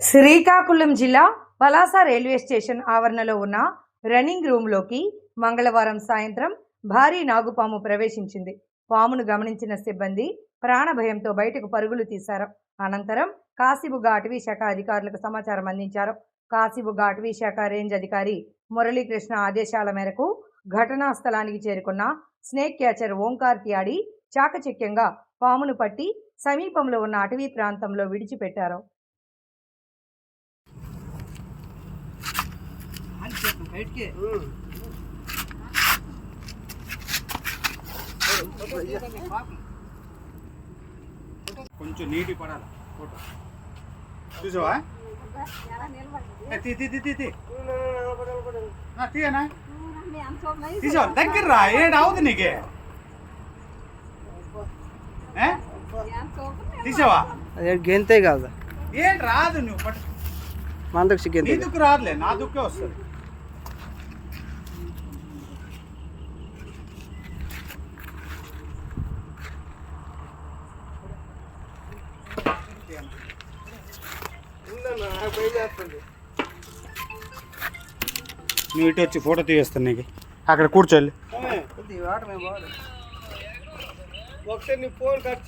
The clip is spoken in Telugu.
శ్రీకాకుళం జిల్లా పలాస రైల్వే స్టేషన్ ఆవరణలో ఉన్న రన్నింగ్ రూమ్లోకి మంగళవారం సాయంత్రం భారీ నాగుపాము ప్రవేశించింది. పామును గమనించిన సిబ్బంది ప్రాణభయంతో బయటకు పరుగులు తీశారు. అనంతరం కాశీబుగ్గ అటవీ శాఖ అధికారులకు సమాచారం అందించారు. కాశీబుగ్గ అటవీ శాఖ రేంజ్ అధికారి మురళీకృష్ణ ఆదేశాల మేరకు ఘటనా స్థలానికి చేరుకున్న స్నేక్ క్యాచర్ ఓంకార్ కియాడి చాకచక్యంగా పామును పట్టి సమీపంలో ఉన్న అటవీ ప్రాంతంలో విడిచిపెట్టారు. కొంచెం నీటి పడాలి ఫోటో. చూసావా? తీయనా తీసావా దగ్గర రా ఏడు అవుతుంది నీకే? తీసావా? గెంతే కాదు. ఏం రాదు నువ్వు పట్టు. మందకు నీ దుక్కు రాదులే నా దుక్కే వస్తుంది. నువ్వు ఇటు వచ్చి ఫోటో తీయేస్తాను నీకు. అక్కడ కూర్చోండి ఒకసారి నీ ఫోన్ కట్